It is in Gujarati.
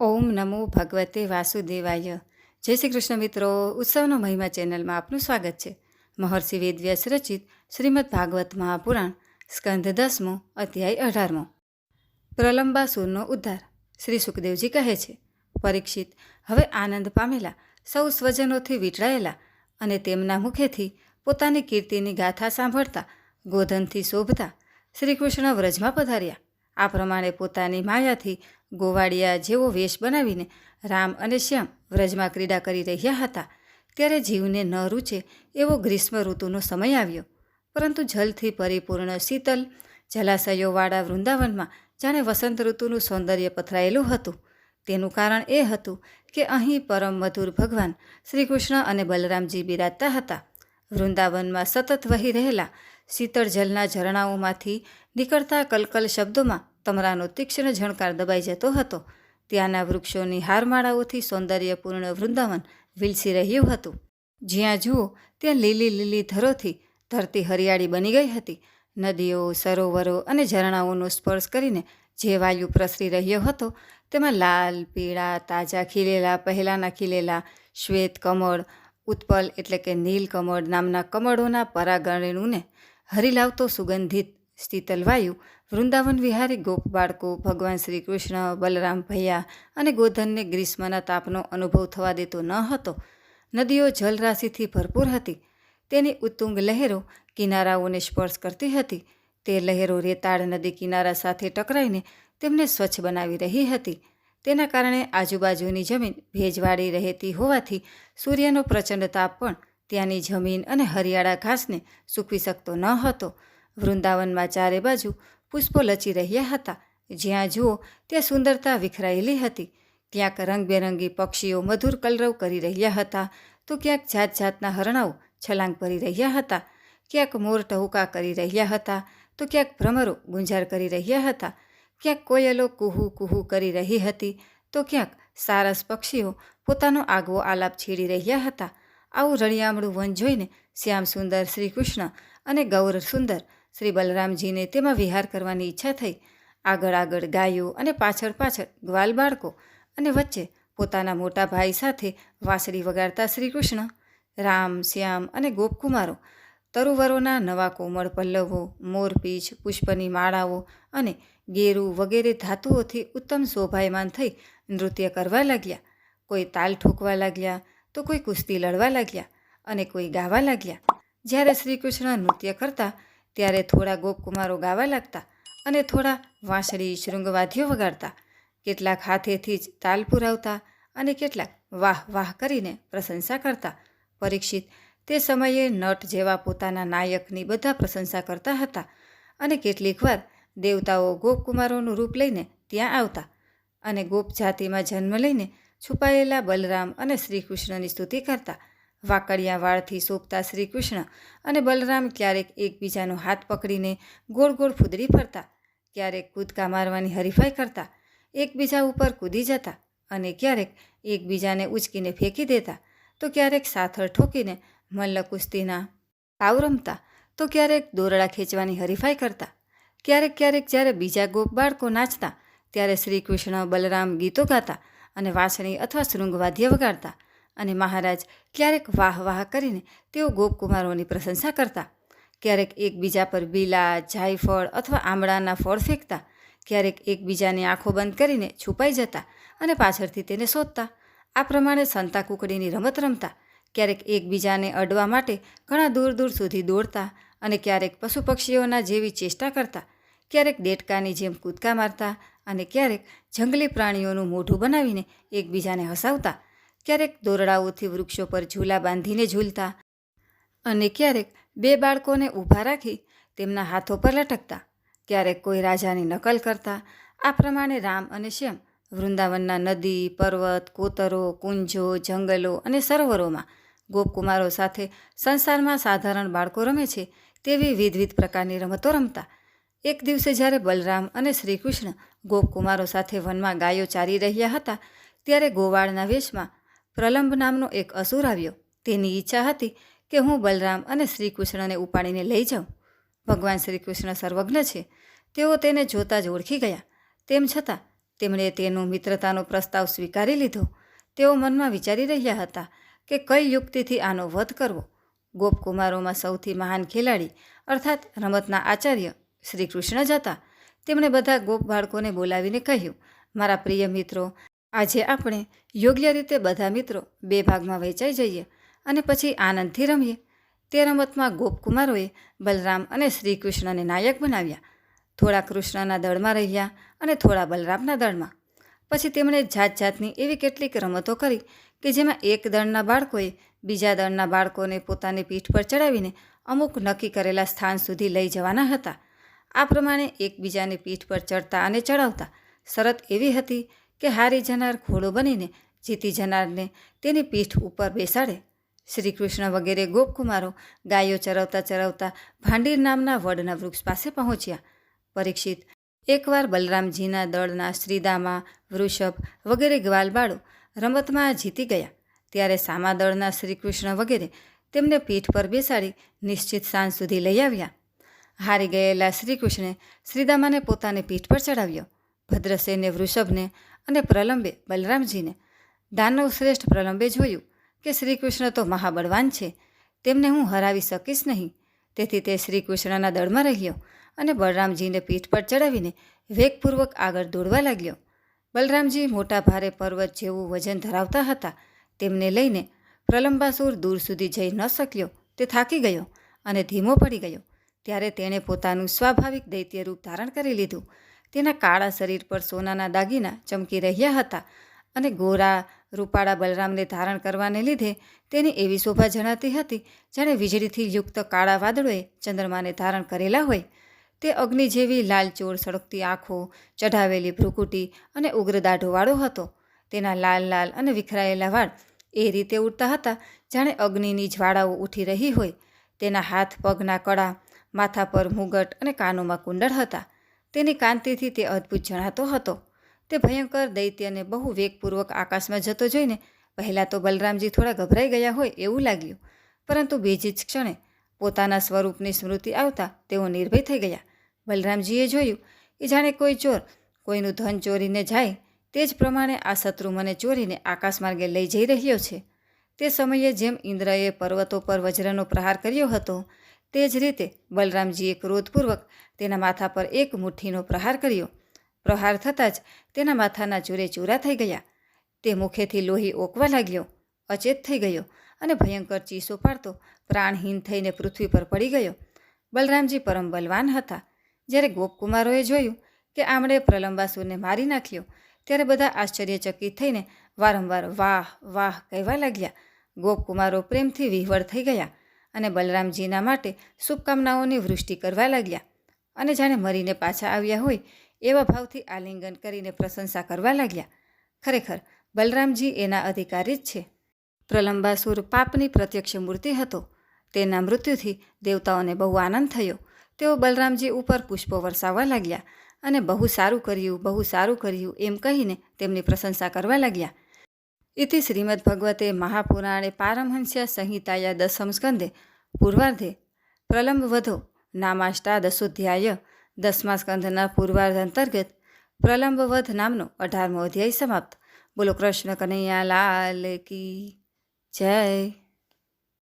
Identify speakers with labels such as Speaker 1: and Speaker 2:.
Speaker 1: ઓમ નમો ભગવતે વાસુદેવાય. જય શ્રી કૃષ્ણ મિત્રો, ઉત્સવનો મહિમા ચેનલમાં આપનું સ્વાગત છે. મહર્ષિ વેદવ્યાસ રચિત શ્રીમદ ભાગવત મહાપુરાણ, સ્કંદ દસમો અધ્યાય અઢારમો. પ્રલંબાસુરનો ઉદ્ધાર. શ્રી સુખદેવજી કહે છે, પરીક્ષિત, હવે આનંદ પામેલા, સૌ સ્વજનોથી વીંટળાયેલા અને તેમના મુખેથી પોતાની કીર્તિની ગાથા સાંભળતા, ગોધનથી શોભતા શ્રીકૃષ્ણ વ્રજમાં પધાર્યા. આ પ્રમાણે પોતાની માયાથી ગોવાળિયા જેવો વેશ બનાવીને રામ અને શ્યામ વ્રજમાં ક્રીડા કરી રહ્યા હતા. ત્યારે જીવને ન રૂચે એવો ગ્રીષ્મ ઋતુનો સમય આવ્યો. પરંતુ જલથી પરિપૂર્ણ શીતલ જલાશયોવાળા વૃંદાવનમાં, જાણે વસંત ઋતુનું સૌંદર્ય પથરાયેલું હતું. તેનું કારણ એ હતું કે અહીં પરમ મધુર ભગવાન શ્રીકૃષ્ણ અને બલરામજી બિરાજતા હતા. વૃંદાવનમાં સતત વહી રહેલા શીતળ જલના ઝરણાઓમાંથી નીકળતા કલકલ શબ્દોમાં તમરાનો તીક્ષ્ણ ઝણકાર દબાઈ જતો હતો. ત્યાંના વૃક્ષોની હારમાળાઓથી સૌંદર્યપૂર્ણ વૃંદાવન વિલસી રહ્યું હતું. જ્યાં જુઓ, ત્યાં લીલી લીલી ધરોથી ધરતી હરિયાળી બની ગઈ હતી. નદીઓ, સરોવરો અને ઝરણાઓનો સ્પર્શ કરીને જે વાયુ પ્રસરી રહ્યો હતો, તેમાં લાલ, પીળા, તાજા ખીલેલા, પહેલાંના ખીલેલા, શ્વેત કમળ, ઉત્પલ એટલે કે નીલ કમળ નામના કમળોના પરાગણુને હરી લાવતો સુગંધિત શીતલ વાયુ, વૃંદાવન વિહારી ગોપ બાળકો, ભગવાન શ્રી કૃષ્ણ, બલરામ ભૈયા અને ગોધનને ગ્રીષ્મના તાપનો અનુભવ થવા દેતો ન હતો. નદીઓ જલરાશિથી ભરપૂર હતી. તેની ઉત્તુંગ લહેરો કિનારાઓને સ્પર્શ કરતી હતી. તે લહેરો રેતાળ નદી કિનારા સાથે ટકરાઈને તેમને સ્વચ્છ બનાવી રહી હતી. તેના કારણે આજુબાજુની જમીન ભેજવાળી રહેતી હોવાથી સૂર્યનો પ્રચંડ તાપ પણ ત્યાંની જમીન અને હરિયાળા ઘાસને સૂકવી શકતો ન હતો. વૃંદાવનમાં ચારે બાજુ પુષ્પો લચી રહ્યા હતા. જ્યાં જુઓ, ત્યાં સુંદરતા વિખરાયેલી હતી. ક્યાંક રંગબેરંગી પક્ષીઓ મધુર કલરવ કરી રહ્યા હતા, તો ક્યાંક જાત જાતના હરણાઓ છલાંગ ભરી રહ્યા હતા. ક્યાંક મોર ટહુકા કરી રહ્યા હતા, તો ક્યાંક ભ્રમરો ગુંજાર કરી રહ્યા હતા. ક્યાંક કોયલો કુહુ કુહુ કરી રહી હતી, તો ક્યાંક સારસ પક્ષીઓ પોતાનો આગવો આલાપ છેડી રહ્યા હતા. આવું રળિયામણું વન જોઈને શ્યામ સુંદર શ્રી કૃષ્ણ અને ગૌર સુંદર શ્રી બલરામજીને તેમાં વિહાર કરવાની ઈચ્છા થઈ. આગળ આગળ ગાયો અને પાછળ પાછળ ગ્વાલ બાળકો અને વચ્ચે પોતાના મોટા ભાઈ સાથે વાંસળી વગાડતા શ્રી કૃષ્ણ, રામ, શ્યામ અને ગોપકુમારો, તરુવરોના નવા કોમળ પલ્લવો, મોરપીંછ, પુષ્પની માળાઓ અને ગેરું વગેરે ધાતુઓથી ઉત્તમ શોભાયમાન થઈ નૃત્ય કરવા લાગ્યા. કોઈ તાલ ઠોકવા લાગ્યા તો કોઈ કુસ્તી લડવા લાગ્યા અને કોઈ ગાવા લાગ્યા. જ્યારે શ્રીકૃષ્ણ નૃત્ય કરતા ત્યારે થોડા ગોપકુમારો ગાવા લાગતા અને થોડા વાંસળી શૃંગવાદ્યો વગાડતા. કેટલાક હાથેથી જ તાલ પુરાવતા અને કેટલાક વાહ વાહ કરીને પ્રશંસા કરતા. પરીક્ષિત તે સમયે નટ જેવા પોતાના નાયકની બધા પ્રશંસા કરતા હતા અને કેટલીક વાર દેવતાઓ ગોપકુમારોનું રૂપ લઈને ત્યાં આવતા અને ગોપ જાતિમાં જન્મ લઈને છુપાયેલા બલરામ અને શ્રીકૃષ્ણની સ્તુતિ કરતા. વાકડિયા વાળથી શોભતા શ્રી કૃષ્ણ અને બલરામ ક્યારેક એકબીજાનો હાથ પકડીને ગોળ ગોળ ફૂદડી ફરતા, ક્યારેક કૂદકા મારવાની હરીફાઈ કરતા, એકબીજા ઉપર કૂદી જતા અને ક્યારેક એકબીજાને ઉચકીને ફેંકી દેતા, તો ક્યારેક સાથળ ઠોકીને મલ્લ કુસ્તીના પાવ રમતા, તો ક્યારેક દોરડા ખેંચવાની હરીફાઈ કરતા, ક્યારેક ક્યારેક જ્યારે બીજા ગોપ બાળકો નાચતા, ત્યારે શ્રી કૃષ્ણ બલરામ ગીતો ગાતા અને વાંસણી અથવા શૃંગવાદ્ય વગાડતા અને મહારાજ ક્યારેક વાહ વાહ કરીને તેઓ ગોપકુમારોની પ્રશંસા કરતા. ક્યારેક એકબીજા પર બીલા, જાયફળ અથવા આંબળાના ફળ ફેંકતા. ક્યારેક એકબીજાની આંખો બંધ કરીને છુપાઈ જતા અને પાછળથી તેને શોધતા. આ પ્રમાણે સંતા કુકડીની રમત રમતા. ક્યારેક એકબીજાને અડવા માટે ઘણા દૂર દૂર સુધી દોડતા અને ક્યારેક પશુ પક્ષીઓના જેવી ચેષ્ટા કરતા. ક્યારેક દેડકાની જેમ કૂદકા મારતા અને ક્યારેક જંગલી પ્રાણીઓનું મોઢું બનાવીને એકબીજાને હસાવતા. ક્યારેક દોરડાઓથી વૃક્ષો પર ઝૂલા બાંધીને ઝૂલતા અને ક્યારેક બે બાળકોને ઊભા રાખી તેમના હાથો પર લટકતા. ક્યારેક કોઈ રાજાની નકલ કરતા. આ પ્રમાણે રામ અને શ્યામ વૃંદાવનના નદી, પર્વત, કોતરો, કુંજો, જંગલો અને સરોવરોમાં ગોપકુમારો સાથે સંસારમાં સાધારણ બાળકો રમે છે તેવી વિધવિધ પ્રકારની રમતો રમતા. એક દિવસે જ્યારે બલરામ અને શ્રી કૃષ્ણ ગોપકુમારો સાથે વનમાં ગાયો ચારી રહ્યા હતા, ત્યારે ગોવાળના વેશમાં પ્રલંબ નામનો એક અસુર આવ્યો. તેની ઈચ્છા હતી કે હું બલરામ અને શ્રીકૃષ્ણને ઉપાડીને લઈ જાઉં. ભગવાન શ્રીકૃષ્ણ સર્વજ્ઞ છે. તેઓ તેને જોતાં જ ઓળખી ગયા. તેમ છતાં, તેમણે તેનો મિત્રતાનો પ્રસ્તાવ સ્વીકારી લીધો. તેઓ મનમાં વિચારી રહ્યા હતા કે કઈ યુક્તિથી આનો વધ કરવો. ગોપકુમારોમાં સૌથી મહાન ખેલાડી, અર્થાત રમતના આચાર્ય, શ્રીકૃષ્ણ જ હતા. તેમણે બધા ગોપ બાળકોને બોલાવીને કહ્યું, મારા પ્રિય મિત્રો આજે આપણે યોગ્ય રીતે બધા મિત્રો બે ભાગમાં વહેંચાઈ જઈએ અને પછી આનંદથી રમીએ. તે રમતમાં ગોપકુમારોએ બલરામ અને શ્રી કૃષ્ણને નાયક બનાવ્યા. થોડા કૃષ્ણના દળમાં રહ્યા અને થોડા બલરામના દળમાં. પછી તેમણે જાત જાતની એવી કેટલીક રમતો કરી કે જેમાં એક દળના બાળકોએ બીજા દળના બાળકોને પોતાની પીઠ પર ચડાવીને અમુક નક્કી કરેલા સ્થાન સુધી લઈ જવાના હતા. આ પ્રમાણે એકબીજાની પીઠ પર ચડતા અને ચડાવતા શરત એવી હતી કે હારી જનાર ઘોડો બનીને જીતી જનારને તેની પીઠ ઉપર બેસાડે. શ્રી કૃષ્ણ વગેરે ગોપકુમારો ગાયો ચરવતા ચરવતા ભાંડીર નામના વડના વૃક્ષ પાસે પહોંચ્યા. પરીક્ષિત એકવાર બલરામજીના દળના શ્રીદામા, વૃષભ વગેરે ગ્વાલબાળો રમતમાં જીતી ગયા. ત્યારે સામા દળના શ્રીકૃષ્ણ વગેરે તેમને પીઠ પર બેસાડી નિશ્ચિત સાંજ સુધી લઈ આવ્યા. હારી ગયેલા શ્રીકૃષ્ણે શ્રીદામાને પોતાની પીઠ પર ચડાવ્યો ભદ્રસેને વૃષભને અને પ્રલંબે બલરામજીને દાનવ શ્રેષ્ઠ પ્રલંબે જોયું કે શ્રીકૃષ્ણ તો મહાબળવાન છે, તેમને હું હરાવી શકીશ નહીં. તેથી તે શ્રીકૃષ્ણના દળમાં રહ્યો અને બલરામજીને પીઠ પર ચડાવીને વેગપૂર્વક આગળ દોડવા લાગ્યો. બલરામજી મોટા ભારે પર્વત જેવું વજન ધરાવતા હતા. તેમને લઈને પ્રલંબાસુર દૂર સુધી જઈ ન શક્યો, તે થાકી ગયો અને ધીમો પડી ગયો. ત્યારે તેણે પોતાનું સ્વાભાવિક દૈત્ય રૂપ ધારણ કરી લીધું તેના કાળા શરીર પર સોનાના દાગીના ચમકી રહ્યા હતા અને ગોરા, રૂપાળા બલરામને ધારણ કરવાને લીધે તેની એવી શોભા જણાતી હતી જાણે વીજળીથી યુક્ત કાળા વાદળોએ ચંદ્રમાને ધારણ કરેલા હોય. તે અગ્નિ જેવી લાલચોળ સળગતી આંખો, ચઢાવેલી ભ્રુકુટી અને ઉગ્ર દાઢોવાળો હતો. તેના લાલ લાલ અને વિખરાયેલા વાળ એ રીતે ઉડતા હતા જાણે અગ્નિની જ્વાળાઓ ઉઠી રહી હોય. તેના હાથ પગના કડા માથા પર મુગટ અને કાનોમાં કુંડળ હતા. તેની કાંતિથી તે અદ્ભુત જણાતો હતો. તે ભયંકર દૈત્યને બહુ વેગપૂર્વક આકાશમાં જતો જોઈને પહેલાં તો બલરામજી થોડા ગભરાઈ ગયા હોય એવું લાગ્યું. પરંતુ બીજી જ ક્ષણે પોતાના સ્વરૂપની સ્મૃતિ આવતા તેઓ નિર્ભય થઈ ગયા. બલરામજીએ જોયું કે જાણે કોઈ ચોર કોઈનું ધન ચોરીને જાય તે જ પ્રમાણે આ શત્રુ મને ચોરીને આકાશ માર્ગે લઈ જઈ રહ્યો છે. તે સમયે જેમ ઇન્દ્રએ પર્વતો પર વજ્રનો પ્રહાર કર્યો હતો તે જ રીતે બલરામજીએ ક્રોધપૂર્વક તેના માથા પર એક મુઠ્ઠીનો પ્રહાર કર્યો. પ્રહાર થતાં જ તેના માથાના ચૂરે ચૂરા થઈ ગયા. તે મુખેથી લોહી ઓકવા લાગ્યો. અચેત થઈ ગયો અને ભયંકર ચીસો પાડતો પ્રાણહીન થઈને પૃથ્વી પર પડી ગયો. બલરામજી પરમ બલવાન હતા. જ્યારે ગોપકુમારોએ જોયું કે આમણે પ્રલંબાસુરને મારી નાખ્યો, ત્યારે બધા આશ્ચર્યચકિત થઈને વારંવાર વાહ વાહ કહેવા લાગ્યા. ગોપકુમારો પ્રેમથી વિહવળ થઈ ગયા. અને બલરામજીના માટે શુભકામનાઓની વૃષ્ટિ કરવા લાગ્યા. અને જાણે મરીને પાછા આવ્યા હોય, એવા ભાવથી આલિંગન કરીને પ્રશંસા કરવા લાગ્યા. ખરેખર, બલરામજી એના અધિકારી જ છે. પ્રલંબાસુર પાપની પ્રત્યક્ષ મૂર્તિ હતો. તેના મૃત્યુથી દેવતાઓને બહુ આનંદ થયો. તેઓ બલરામજી ઉપર પુષ્પો વરસાવવા લાગ્યા અને બહુ સારું કર્યું, બહુ સારું કર્યું એમ કહીને તેમની પ્રશંસા કરવા લાગ્યા. મહાપુરાણે પારમહંસ્યા સંહિતાયા દસમ સ્કંદે પૂર્વાર્ધે પ્રલંબ વધો નામાષ્ટાદશોધ્યાય દસમા સ્કંદના પૂર્વાર્ધ અંતર્ગત પ્રલંબવધ નામનો અઢારમો અધ્યાય સમાપ્ત બોલો કૃષ્ણ કનૈયા લાલ કી જય